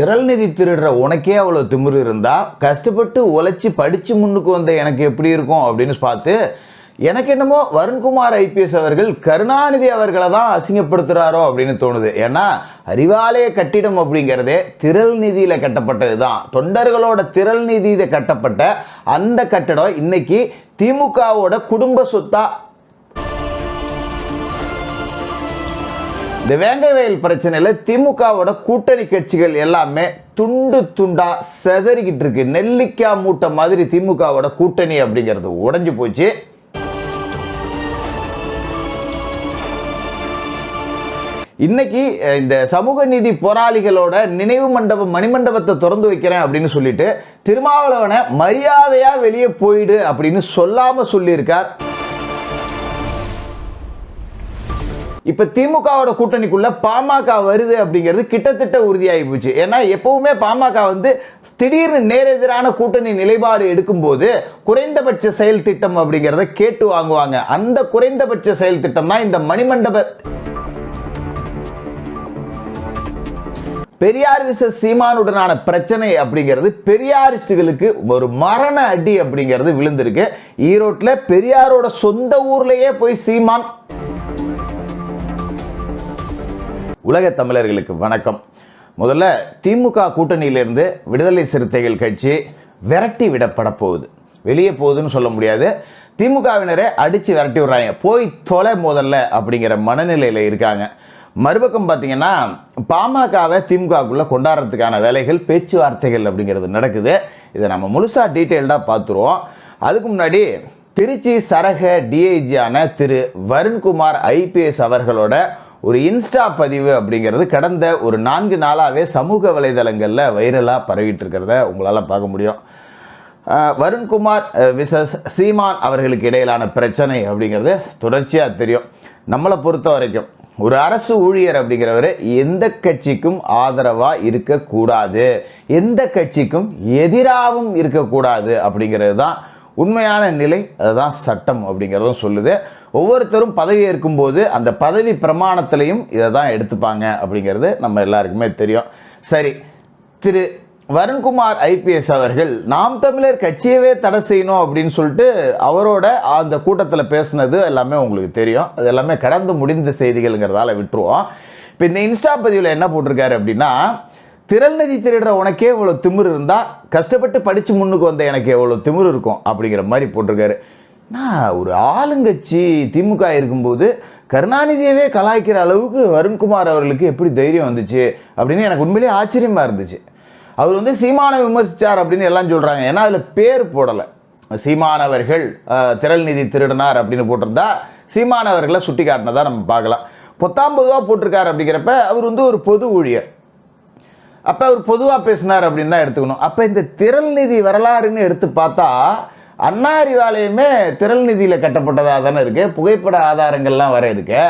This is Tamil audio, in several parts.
திரள் நிதி திருடுற உனக்கே அவ்வளோ திமிரு இருந்தால் கஷ்டப்பட்டு உழைச்சி படித்து முன்னுக்கு வந்த எனக்கு எப்படி இருக்கும் அப்படின்னு பார்த்து எனக்கு என்னமோ வருண்குமார் ஐபிஎஸ் அவர்கள் கருணாநிதி அவர்களை தான் அசிங்கப்படுத்துகிறாரோ அப்படின்னு தோணுது. ஏன்னா அறிவாலய கட்டிடம் அப்படிங்கிறதே திரள் நிதியில் கட்டப்பட்டது தான் தொண்டர்களோட திரள் நிதியில் கட்டப்பட்ட அந்த கட்டடம் இன்னைக்கு திமுகவோட குடும்ப சொத்தாக இந்த வேங்கவேல் பிரச்சனையில் திமுகவோட கூட்டணி கட்சிகள் எல்லாமே துண்டு துண்டா செதறிக்கிட்டு இருக்கு. நெல்லிக்காய் மூட்டை மாதிரி திமுகவோட கூட்டணி அப்படிங்கிறது உடஞ்சு போச்சு. இன்னைக்கு இந்த சமூக நீதி போராளிகளோட நினைவு மண்டபம் மணிமண்டபத்தை திறந்து வைக்கிறேன் அப்படின்னு சொல்லிட்டு திருமாவளவனை மரியாதையா வெளியே போயிடு அப்படின்னு சொல்லாம சொல்லியிருக்கார் இப்ப திமுகவோட கூட்டணிக்குள்ள பாமக வருது அப்படிங்கிறது கிட்டத்தட்ட உறுதியாகி போச்சு. ஏன்னா எப்பவுமே பாமக வந்து திடீர்னு நேரெதிரான கூட்டணி நிலைப்பாடு எடுக்கும்போது குறைந்தபட்ச செயல் திட்டம் அப்படிங்கிறத கேட்டு வாங்குவாங்க. அந்த குறைந்தபட்ச செயல் திட்டம் தான் இந்த மணிமண்டப பெரியார் விச சீமானுடனான பிரச்சனை அப்படிங்கிறது பெரியாரிஸ்டுகளுக்கு ஒரு மரண அடி அப்படிங்கிறது விழுந்திருக்கு. ஈரோட்ல பெரியாரோட சொந்த ஊர்லேயே போய் சீமான் உலக தமிழர்களுக்கு வணக்கம். முதல்ல திமுக கூட்டணியிலிருந்து விடுதலை சிறுத்தைகள் கட்சி விரட்டி விடப்பட போகுது. வெளியே போகுதுன்னு சொல்ல முடியாது. திமுகவினரே அடித்து விரட்டி விடுறாங்க. போய் தொலை முதல்ல அப்படிங்கிற மனநிலையில் இருக்காங்க. மறுபக்கம் பார்த்தீங்கன்னா பாமகவை திமுகக்குள்ளே கொண்டாடுறதுக்கான வேலைகள் பேச்சுவார்த்தைகள் அப்படிங்கிறது நடக்குது. இதை நம்ம முழுசாக டீட்டெயில்டாக பார்த்துருவோம் அதுக்கு முன்னாடி திருச்சி சரக டிஐஜியான திரு வருண்குமார் ஐபிஎஸ் அவர்களோட ஒரு இன்ஸ்டா பதிவு அப்படிங்கிறது கடந்த ஒரு நான்கு நாளாகவே சமூக வலைதளங்களில் வைரலாக பரவிட்டு இருக்கிறத உங்களால் பார்க்க முடியும். வருண்குமார் விசஸ் சீமான் அவர்களுக்கு இடையிலான பிரச்சனை அப்படிங்கிறது தொடர்ச்சியாக தெரியும். நம்மளை பொறுத்த வரைக்கும் ஒரு அரசு ஊழியர் அப்படிங்கிறவர் எந்த கட்சிக்கும் ஆதரவாக இருக்கக்கூடாது. எந்த கட்சிக்கும் எதிராகவும் இருக்கக்கூடாது அப்படிங்கிறது தான் உண்மையான நிலை அதுதான் சட்டம் அப்படிங்கிறதும் சொல்லுது. ஒவ்வொருத்தரும் பதவி ஏற்கும்போது அந்த பதவி பிரமாணத்திலையும் இதை தான் எடுத்துப்பாங்க அப்படிங்கிறது நம்ம எல்லாருக்குமே தெரியும். சரி திரு வருண்குமார் ஐபிஎஸ் அவர்கள் நாம் தமிழர் கட்சியவே தடை செய்யணும் அப்படின்னு சொல்லிட்டு அவரோட அந்த கூட்டத்தில் பேசுனது எல்லாமே உங்களுக்கு தெரியும். அது எல்லாமே கடந்து முடிந்த செய்திகள்ங்கிறதால விட்டுருவோம். இப்போ இந்த இன்ஸ்டா பதிவில் என்ன போட்டிருக்காரு அப்படின்னா திரள் திருடுற உனக்கே இவ்வளோ திமிர் இருந்தால் கஷ்டப்பட்டு படித்து முன்னுக்கு வந்த எனக்கு எவ்வளோ திமிரு இருக்கும் அப்படிங்கிற மாதிரி போட்டிருக்காரு. நான் ஒரு ஆளுங்கட்சி திமுக இருக்கும்போது கருணாநிதியவே கலாய்க்கிற அளவுக்கு வருண்குமார் அவர்களுக்கு எப்படி தைரியம் வந்துச்சு அப்படின்னு எனக்கு உண்மையிலேயே ஆச்சரியமாக இருந்துச்சு. அவர் வந்து சீமானை விமர்சித்தார் அப்படின்னு எல்லாம் சொல்கிறாங்க ஏன்னா அதில் பேர் போடலை. சீமானவர்கள் திரள் நிதி திருடினார் அப்படின்னு போட்டிருந்தா சீமானவர்களை சுட்டி காட்டினதாக நம்ம பார்க்கலாம். பொத்தாம் பொதுவாக போட்டிருக்காரு அப்படிங்கிறப்ப அவர் வந்து ஒரு பொது ஊழியர். அப்போ அவர் பொதுவாக பேசினார் அப்படின்னு தான் எடுத்துக்கணும். அப்போ இந்த திரள் நிதி வரலாறுன்னு எடுத்து பார்த்தா அண்ணா அறிவாலயமே திரள் நிதியில் கட்டப்பட்டதாக தானே இருக்கு. புகைப்பட ஆதாரங்கள்லாம் வர இருக்கு.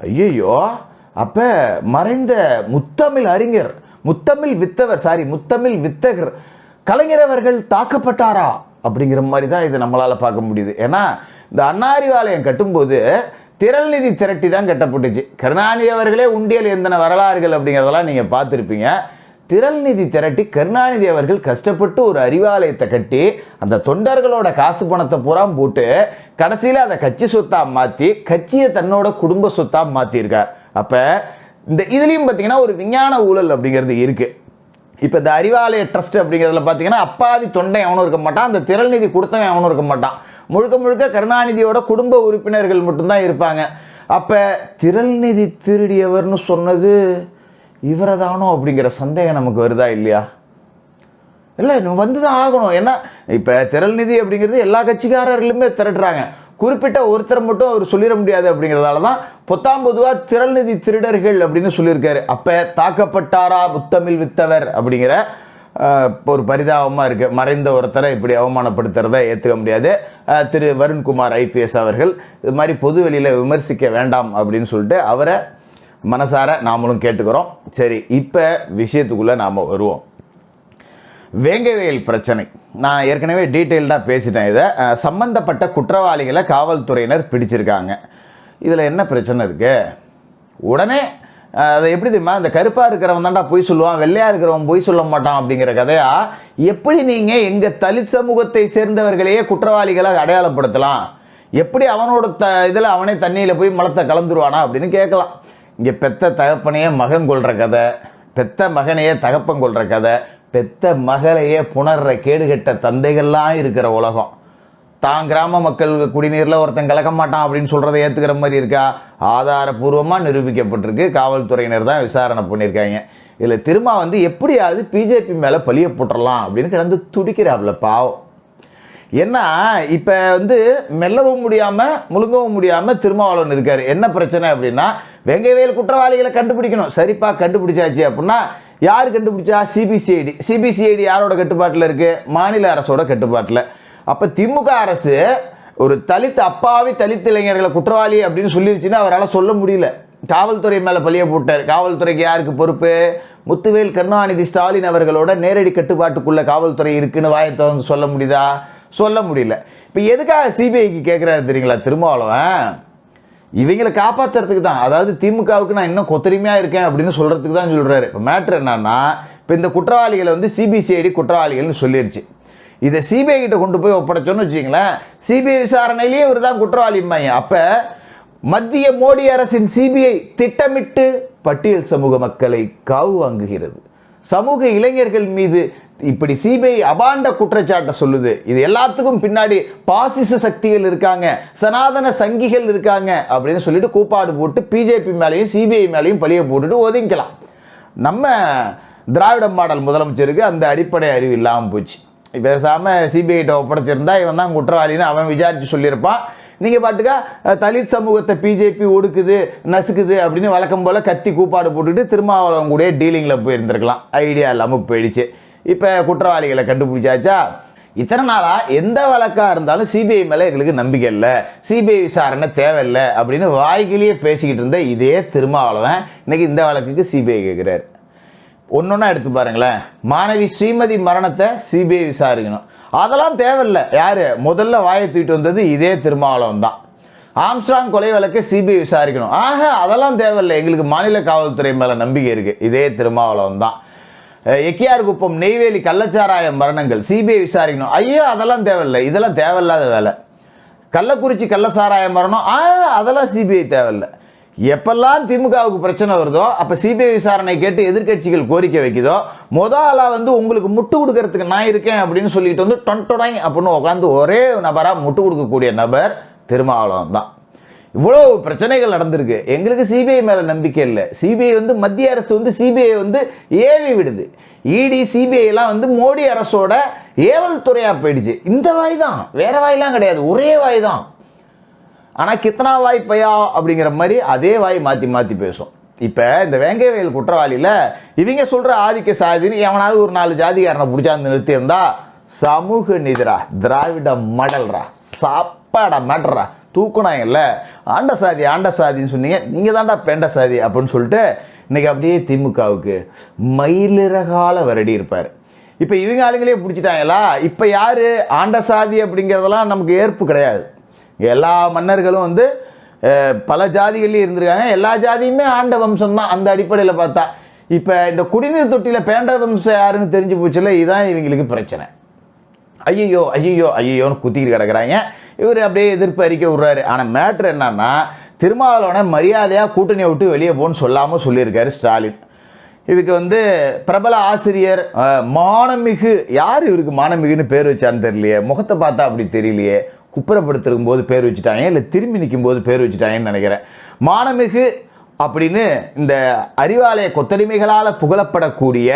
ஐயோ அப்போ மறைந்த முத்தமிழ் அறிஞர் முத்தமிழ் வித்தவர் சாரி முத்தமிழ் வித்தகர் கலைஞர் அவர்கள் தாக்கப்பட்டாரா? அப்படிங்கிற மாதிரி தான் இது நம்மளால் பார்க்க முடியுது. ஏன்னா இந்த அண்ணா கட்டும்போது திரள் நிதி திரட்டி தான் கட்டப்பட்டுச்சு. கருணாநிதி அவர்களே உண்டியல் எந்தன வரலாறுகள் அப்படிங்கிறதெல்லாம் நீங்கள் பார்த்துருப்பீங்க. திரள் நிதி திரட்டி கருணாநிதி அவர்கள் கஷ்டப்பட்டு ஒரு அறிவாலயத்தை கட்டி அந்த தொண்டர்களோட காசு பணத்தை பூரா போட்டு கடைசியில் அதை கட்சி சொத்தாக மாற்றி கட்சியை தன்னோட குடும்ப சொத்தாக மாற்றிருக்கார் அப்போ இந்த இதுலேயும் பார்த்தீங்கன்னா ஒரு விஞ்ஞான ஊழல் அப்படிங்கிறது இருக்குது இப்போ இந்த அறிவாலய ட்ரஸ்ட் அப்படிங்கிறதுல பார்த்தீங்கன்னா அப்பாவி தொண்டை எவனும் இருக்க மாட்டான். அந்த திரள் நிதி கொடுத்தவன் எவனும் இருக்க மாட்டான். முழுக்க முழுக்க கருணாநிதியோட குடும்ப உறுப்பினர்கள் மட்டும்தான் இருப்பாங்க. அப்போ திரள்நிதி திருடியவர்னு சொன்னது இவரை தானோ அப்படிங்கிற சந்தேகம் நமக்கு வருதா இல்லையா? இல்லை வந்து தான் ஆகணும். ஏன்னா இப்போ திரள்நிதி அப்படிங்கிறது எல்லா கட்சிக்காரர்களுமே திரட்டுறாங்க. குறிப்பிட்ட ஒருத்தர் மட்டும் அவர் சொல்லிட முடியாது அப்படிங்கிறதால தான் பொத்தாம் பொதுவாக திரள்நிதி திருடர்கள் அப்படின்னு சொல்லியிருக்காரு. அப்போ தாக்கப்பட்டாரா முத்தமிழ் வித்தவர் அப்படிங்கிற ஒரு பரிதாபமாக இருக்குது மறைந்த ஒருத்தரை இப்படி அவமானப்படுத்துகிறத ஏற்றுக்க முடியாது. திரு வருண்குமார் ஐபிஎஸ் அவர்கள் இது மாதிரி பொது வெளியில் விமர்சிக்க வேண்டாம் அப்படின்னு சொல்லிட்டு அவரை மனசார நாமளும் கேட்டுக்கிறோம். சரி இப்போ விஷயத்துக்குள்ளே நாம் வருவோம். வேங்கவேல் பிரச்சனை. நான் ஏற்கனவே டீட்டெயில்டாக பேசிட்டேன் இதை. சம்மந்தப்பட்ட சம்பந்தப்பட்ட குற்றவாளிகளை காவல்துறையினர் பிடிச்சிருக்காங்க. இதில் என்ன பிரச்சனை இருக்குது உடனே அதை எப்படி தெரியுமா? இந்த கருப்பாக இருக்கிறவன் தான்டா பொய் சொல்லுவான் வெள்ளையாக இருக்கிறவன் பொய் சொல்ல மாட்டான் அப்படிங்கிற கதையா? எப்படி நீங்கள் எங்கள் தலித் சமூகத்தை சேர்ந்தவர்களையே குற்றவாளிகளாக அடையாளப்படுத்தலாம்? எப்படி அவனோட த இதில் அவனே தண்ணியில் போய் மலத்தை கலந்துருவானா அப்படின்னு கேட்கலாம். இங்கே பெத்த தகப்பனையே மகன் கொள்கிற கதை பெத்த மகனையே தகப்பன் கொள்கிற கதை பெத்த மகளையே புணர்ற கேடுகெட்ட தந்தைகள்லாம் இருக்கிற உலகம். தான் கிராம மக்கள் குடிநீரில் ஒருத்தன் கலக்க மாட்டான் அப்படின்னு சொல்கிறத ஏற்றுக்கிற மாதிரி இருக்கா? ஆதாரபூர்வமாக நிரூபிக்கப்பட்டிருக்கு. காவல்துறையினர் தான் விசாரணை பண்ணியிருக்காங்க. இதில் திரும்ப வந்து எப்படியாவது பிஜேபி மேலே பழிய போட்டுடலாம் அப்படின்னு கிடந்து துடிக்கிறாப்புல பாவம். என்ன இப்போ வந்து மெல்லவும் முடியாமல் முழுங்கவும் முடியாமல் திருமாவளவன் இருக்கார். என்ன பிரச்சனை அப்படின்னா வெங்கவேல் குற்றவாளிகளை கண்டுபிடிக்கணும். சரிப்பா கண்டுபிடிச்சாச்சு அப்படின்னா யார் கண்டுபிடிச்சா? சிபிசிஐடி சிபிசிஐடி யாரோட கட்டுப்பாட்டில் இருக்குது மாநில அரசோட கட்டுப்பாட்டில். அப்போ திமுக அரசு ஒரு தலித் அப்பாவி தலித் இளைஞர்களை குற்றவாளி அப்படின்னு சொல்லிருச்சுன்னா அவரால் சொல்ல முடியல. காவல்துறை மேலே பழிய போட்டார். காவல்துறைக்கு யாருக்கு பொறுப்பு? முத்துவேல் கருணாநிதி ஸ்டாலின் அவர்களோட நேரடி கட்டுப்பாட்டுக்குள்ள காவல்துறை இருக்குன்னு வாயத்தை வந்து சொல்ல முடியுதா? சொல்ல முடியல. இப்போ எதுக்காக சிபிஐக்கு கேட்குறாரு தெரியுங்களா? திருமாவளவன்? இவங்களை காப்பாற்றுறதுக்கு தான். அதாவது திமுகவுக்கு நான் இன்னும் கொத்தரிமையாக இருக்கேன் அப்படின்னு சொல்கிறதுக்கு தான் சொல்கிறாரு இப்போ மேட்ரு என்னன்னா இப்போ இந்த குற்றவாளிகளை வந்து சிபிசிஐடி குற்றவாளிகள்னு சொல்லிருச்சு. இதை சிபிஐ கிட்ட கொண்டு போய் ஒப்படைச்சோன்னு வச்சுங்களேன் சிபிஐ விசாரணையிலேயே இவர் தான் குற்றவாளிம்பாங்க அப்போ மத்திய மோடி அரசின் சிபிஐ திட்டமிட்டு பட்டியல் சமூக மக்களை காவு வாங்குகிறது. சமூக இளைஞர்கள் மீது இப்படி சிபிஐ அபாண்ட குற்றச்சாட்டை சொல்லுது. இது எல்லாத்துக்கும் பின்னாடி பாசிச சக்திகள் இருக்காங்க சனாதன சங்கிகள் இருக்காங்க அப்படின்னு சொல்லிட்டு கூப்பாடு போட்டு பிஜேபி மேலேயும் சிபிஐ மேலேயும் பழிய போட்டுட்டு ஒதுங்கிக்கலாம். நம்ம திராவிட மாடல் முதலமைச்சருக்கு அந்த அடிப்படை அறிவு இல்லாமல் போச்சு. பேசாமல் சிபிஐட்ட ஒப்படைச்சிருந்தா இவன் தான் குற்றவாளின்னு அவன் விசாரித்து சொல்லியிருப்பான். நீங்கள் பாட்டுக்கா தலித் சமூகத்தை பிஜேபி ஒடுக்குது நசுக்குது அப்படின்னு வழக்கம் போல் கத்தி கூப்பாடு போட்டுட்டு திருமாவளவன் கூட டீலிங்கில் போயிருந்திருக்கலாம். ஐடியா இல்லாமல் போயிடுச்சு. இப்போ குற்றவாளிகளை கண்டுபிடிச்சாச்சா? இத்தனை நாளாக எந்த வழக்காக இருந்தாலும் சிபிஐ மேலே எங்களுக்கு நம்பிக்கை இல்லை. சிபிஐ விசாரணை தேவையில்லை அப்படின்னு வாய்கிலேயே பேசிக்கிட்டு இருந்த இதே திருமாவளவன் இன்னைக்கு இந்த வழக்குக்கு சிபிஐ கேட்குறாரு ஒன்றுன்னா எடுத்து பாருங்களேன். மாணவி ஸ்ரீமதி மரணத்தை சிபிஐ விசாரிக்கணும். அதெல்லாம் தேவையில்லை. யார்? முதல்ல வாயை தூக்கிட்டு வந்தது இதே திருமாவளவன் தான். ஆம்ஸ்ட்ராங் கொலை வழக்கை சிபிஐ விசாரிக்கணும். ஆஹா அதெல்லாம் தேவையில்லை. எங்களுக்கு மாநில காவல்துறை மேலே நம்பிக்கை இருக்குது இதே திருமாவளவன் தான். எக்கியார் குப்பம் நெய்வேலி கள்ளச்சாராய மரணங்கள் சிபிஐ விசாரிக்கணும். ஐயோ அதெல்லாம் தேவையில்லை. இதெல்லாம் தேவையில்லாத வேலை. கள்ளக்குறிச்சி கள்ளச்சாராய மரணம். ஆ அதெல்லாம் சிபிஐ தேவையில்லை. எப்பெல்லாம் திமுகவுக்கு பிரச்சனை வருதோ அப்போ சிபிஐ விசாரணை கேட்டு எதிர்க்கட்சிகள் கோரிக்கை வைக்குதோ மொத ஆளாக வந்து உங்களுக்கு முட்டு கொடுக்கறதுக்கு நான் இருக்கேன் அப்படின்னு சொல்லிட்டு வந்து டொன்டொடாய் அப்படின்னு உட்காந்து ஒரே நபராக முட்டு கொடுக்கக்கூடிய நபர் திருமாவளவன் தான். இவ்வளோ பிரச்சனைகள் நடந்திருக்கு. எங்களுக்கு சிபிஐ மேலே நம்பிக்கை இல்லை. சிபிஐ வந்து மத்திய அரசு வந்து சிபிஐ வந்து ஏவி விடுது. இடி சிபிஐலாம் வந்து மோடி அரசோட ஏவல் துறையாக போயிடுச்சு. இந்த வாய் தான். வேற வாயெல்லாம் கிடையாது. ஒரே வாய் தான். ஆனால் கித்தனா வாய் பையா? அப்படிங்கிற மாதிரி அதே வாய் மாற்றி மாற்றி பேசும். இப்போ இந்த வேங்கைவயல் குற்றவாளியில் இவங்க சொல்கிற ஆதிக்க சாதின்னு எவனாவது ஒரு நாலு ஜாதிகாரனை பிடிச்சாந்து நிறுத்தியிருந்தா சமூக நிதிரா திராவிட மடல்ரா சாப்பாடா மடரா தூக்குனாங்கல்ல ஆண்ட சாதி ஆண்ட சாதின்னு சொன்னீங்க நீங்கள் தான்டா பெண்ட சாதி அப்படின்னு சொல்லிட்டு இன்னைக்கு அப்படியே திமுகவுக்கு மயிலிறகால வருடி இருப்பார். இப்போ இவங்க ஆளுங்களே பிடிச்சிட்டாங்களா? இப்போ யார்? ஆண்ட சாதி அப்படிங்கிறதெல்லாம் நமக்கு ஏற்பு கிடையாது. எல்லா மன்னர்களும் வந்து பல ஜாதிகள்லேயும் இருந்திருக்காங்க. எல்லா ஜாதியுமே ஆண்ட வம்சம் தான் அந்த அடிப்படையில் பார்த்தா. இப்போ இந்த குடிநீர் தொட்டியில் பேண்ட வம்சம் யாருன்னு தெரிஞ்சு போச்சுல இதுதான் இவங்களுக்கு பிரச்சனை. ஐயோ ஐயோ ஐயோன்னு குத்திக்கிட்டு கிடக்குறாங்க. இவர் அப்படியே எதிர்ப்பு அறிக்கை விடுறாரு. ஆனால் மேட்ரு என்னன்னா திருமாவளவனை மரியாதையாக கூட்டணியை விட்டு வெளியே போன்னு சொல்லாமல் சொல்லியிருக்காரு ஸ்டாலின். இதுக்கு வந்து பிரபல ஆசிரியர் மானமிகு யார் இவருக்கு மானமிகுன்னு பேர் வச்சான்னு தெரியலையே. முகத்தை பார்த்தா அப்படி தெரியலையே. குப்புறப்படுத்திருக்கும் போது பேர் வச்சுட்டாங்க இல்லை திரும்பி நிற்கும் போது பேர் வச்சுட்டாங்கன்னு நினைக்கிறேன். மானமிகு அப்படின்னு இந்த அறிவாலய கொத்தடிமைகளால் புகழப்படக்கூடிய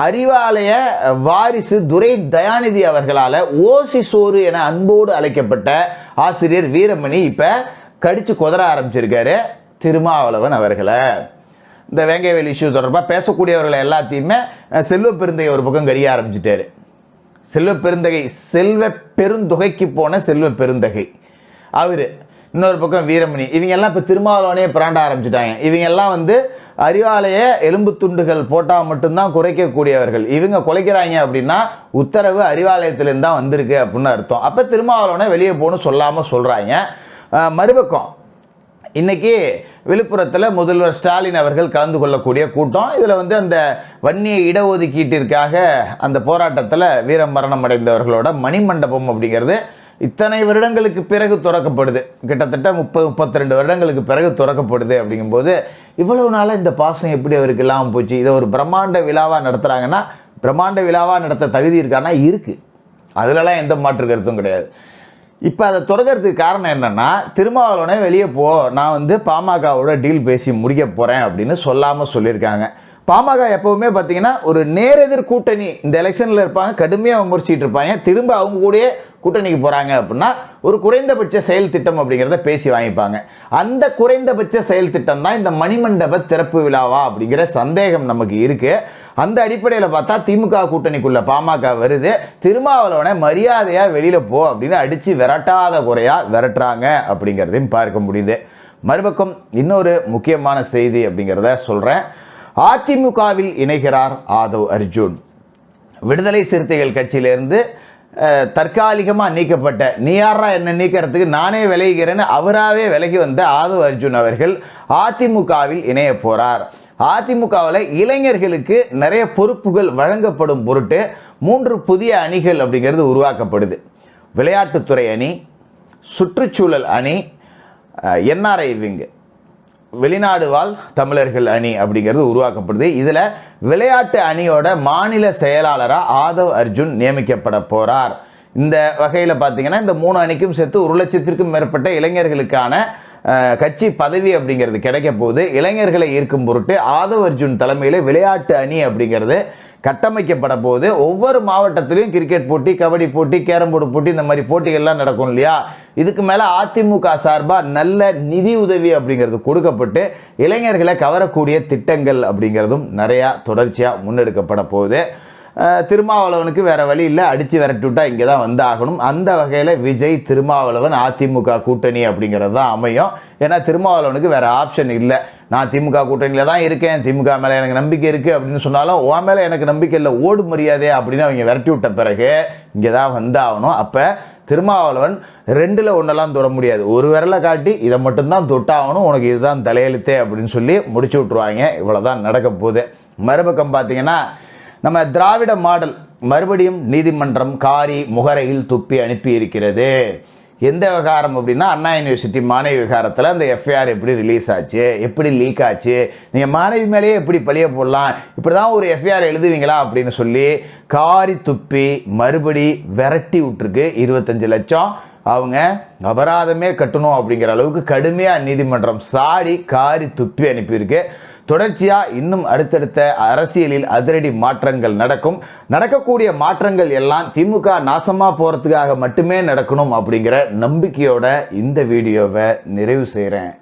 அறிவாலய வாரிசு துரை தயாநிதி அவர்களால் ஓசி சோறு என அன்போடு அழைக்கப்பட்ட ஆசிரியர் வீரமணி இப்போ கடித்து குதற ஆரம்பிச்சிருக்காரு திருமாவளவன் அவர்களை. இந்த வேங்கைவேல் இஷ்யூ தொடர்பாக பேசக்கூடியவர்களை எல்லாத்தையுமே அஹ், செல்வ ஒரு பக்கம் கடிய ஆரம்பிச்சிட்டாரு. செல்வ பெருந்தகை செல்வ பெருந்தொகைக்கு போன செல்வ பெருந்தகை அவரு இன்னொரு பக்கம் வீரமணி. இவங்க எல்லாம் இப்போ திருமாவளவனே பிராண்ட ஆரம்பிச்சிட்டாங்க. இவங்க எல்லாம் வந்து அறிவாலய எலும்பு துண்டுகள் போட்டால் மட்டும்தான் குறைக்கக்கூடியவர்கள். இவங்க குலைக்கிறாங்க அப்படின்னா உத்தரவு அறிவாலயத்திலேருந்து தான் வந்திருக்கு அப்படின்னு அர்த்தம். அப்போ திருமாவளவனை வெளியே போகணும் சொல்லாமல் சொல்கிறாங்க மறுபக்கம் இன்னைக்கு விழுப்புரத்தில் முதல்வர் ஸ்டாலின் அவர்கள் கலந்து கொள்ளக்கூடிய கூட்டம். இதில் வந்து அந்த வன்னிய இடஒதுக்கீட்டிற்காக அந்த போராட்டத்தில் வீரம் மரணம் அடைந்தவர்களோட மணிமண்டபம் அப்படிங்கிறது இத்தனை வருடங்களுக்கு பிறகு திறக்கப்படுது. கிட்டத்தட்ட முப்பது முப்பத்தி ரெண்டு வருடங்களுக்கு பிறகு திறக்கப்படுது அப்படிங்கும்போது இவ்வளவு நாளாக இந்த பாசம் எப்படி அவருக்கு இல்லாமல் போச்சு? இதை ஒரு பிரம்மாண்ட விழாவாக நடத்துகிறாங்கன்னா பிரம்மாண்ட விழாவாக நடத்த தகுதி இருக்கான்னா இருக்குது அதுலலாம் எந்த மாற்று கருத்தும் கிடையாது. இப்போ அதை தொடங்கிறதுக்கு காரணம் என்னென்னா திருமாவளவனே வெளியே போ நான் வந்து பாமகவோட டீல் பேசி முடிக்க போகிறேன் அப்படின்னு சொல்லாமல் சொல்லியிருக்காங்க. பாமக எப்பவுமே பார்த்தீங்கன்னா ஒரு நேரெதிர் கூட்டணி இந்த எலெக்ஷனில் இருப்பாங்க கடுமையாக விமர்சிட்டு இருப்பாங்க. திரும்ப அவங்க கூடயே கூட்டணிக்கு போகிறாங்க அப்படின்னா ஒரு குறைந்தபட்ச செயல் திட்டம் அப்படிங்கிறத பேசி வாங்கிப்பாங்க. அந்த குறைந்தபட்ச செயல் திட்டம் தான் இந்த மணிமண்டப திறப்பு விழாவா அப்படிங்கிற சந்தேகம் நமக்கு இருக்குது அந்த அடிப்படையில் பார்த்தா திமுக கூட்டணிக்குள்ள பாமக வருது. திருமாவளவனை மரியாதையாக வெளியில் போ அப்படின்னு அடித்து விரட்டாத குறையாக விரட்டுறாங்க அப்படிங்கிறதையும் பார்க்க முடியுது. மறுபக்கம் இன்னொரு முக்கியமான செய்தி அப்படிங்கிறத சொல்கிறேன் அதிமுகவில் இணைகிறார் ஆதவ் அர்ஜுன். விடுதலை சிறுத்தைகள் கட்சியிலேருந்து தற்காலிகமாக நீக்கப்பட்ட நீ யாரா என்ன நீக்கிறதுக்கு நானே விலகிறேன்னு அவராகவே விலகி வந்த ஆதவ் அர்ஜுன் அவர்கள் அதிமுகவில் இணைய போகிறார் அதிமுகவில் இளைஞர்களுக்கு நிறைய பொறுப்புகள் வழங்கப்படும் பொருட்டு மூன்று புதிய அணிகள் அப்படிங்கிறது உருவாக்கப்படுது. விளையாட்டுத்துறை அணி சுற்றுச்சூழல் அணி என்ஆர்ஐ விங்கு வெளிநாடு வாழ் தமிழர்கள் அணி அப்படிங்கிறது உருவாக்கப்படுது. இதில் விளையாட்டு அணியோட மாநில செயலாளராக ஆதவ் அர்ஜுன் நியமிக்கப்பட போறார். இந்த வகையில் பார்த்தீங்கன்னா இந்த மூணு அணிக்கும் சேர்த்து ஒரு லட்சத்திற்கும் மேற்பட்ட இளைஞர்களுக்கான கட்சி பதவி அப்படிங்கிறது கிடைக்க போகுது. இளைஞர்களை ஈர்க்கும் பொருட்டு ஆதவ் அர்ஜுன் தலைமையில் விளையாட்டு அணி அப்படிங்கிறது கட்டமைக்கப்பட போது ஒவ்வொரு மாவட்டத்திலையும் கிரிக்கெட் போட்டி கபடி போட்டி கேரம் போர்டு போட்டி இந்த மாதிரி போட்டிகள்லாம் நடக்கும் இல்லையா? இதுக்கு மேலே அதிமுக சார்பாக நல்ல நிதி உதவி அப்படிங்கிறது கொடுக்கப்பட்டு இளைஞர்களை கவரக்கூடிய திட்டங்கள் அப்படிங்கிறதும் நிறையா தொடர்ச்சியாக முன்னெடுக்கப்பட போகுது. திருமாவளவனுக்கு வேறு வழி இல்லை. அடித்து விரட்டி இங்கே தான் வந்து ஆகணும் அந்த வகையில் விஜய் திருமாவளவன் அதிமுக கூட்டணி அப்படிங்கிறது தான் அமையும். ஏன்னா திருமாவளவனுக்கு வேறு ஆப்ஷன் இல்லை. நான் திமுக கூட்டணியில் தான் இருக்கேன். திமுக மேலே எனக்கு நம்பிக்கை இருக்குது அப்படின்னு சொன்னாலும் உன் மேலே எனக்கு நம்பிக்கை இல்லை. ஓடு மரியாதை அப்படின்னு அவங்க விரட்டி விட்ட பிறகு இங்கே தான் வந்தாகணும். அப்போ திருமாவளவன் ரெண்டில் ஒன்றெல்லாம் தொட முடியாது. ஒரு விரலை காட்டி இதை மட்டும்தான் தொட்டாகணும். உனக்கு இதுதான் தலையெழுத்தே அப்படின்னு சொல்லி முடிச்சு விட்ருவாங்க இவ்வளோதான் நடக்க போகுது. மறுபக்கம் பார்த்தீங்கன்னா நம்ம திராவிட மாடல் மறுபடியும் நீதிமன்றம் காரி முகரையில் துப்பி அனுப்பி இருக்கிறது எந்த விவகாரம் அப்படின்னா அண்ணா யூனிவர்சிட்டி மாணவி விவகாரத்தில் அந்த எஃப்ஐஆர் எப்படி ரிலீஸ் ஆச்சு எப்படி லீக் ஆச்சு நீங்கள் மாணவி மேலேயே எப்படி பழிய போடலாம் இப்படி தான் ஒரு எஃப்ஐஆர் எழுதுவீங்களா அப்படின்னு சொல்லி காரி துப்பி மறுபடி விரட்டி விட்டுருக்கு. இருபத்தஞ்சு லட்சம் அவங்க அபராதமே கட்டணும் அப்படிங்கிற அளவுக்கு கடுமையாக நீதிமன்றம் சாடி காரி துப்பி அனுப்பியிருக்கு. தொடர்ச்சியாக இன்னும் அடுத்தடுத்த அரசியலில் அதிரடி மாற்றங்கள் நடக்கும். நடக்கக்கூடிய மாற்றங்கள் எல்லாம் திமுக நாசமாக போகிறதுக்காக மட்டுமே நடக்கணும் அப்படிங்கிற நம்பிக்கையோட இந்த வீடியோவை நிறைவு செய்கிறேன்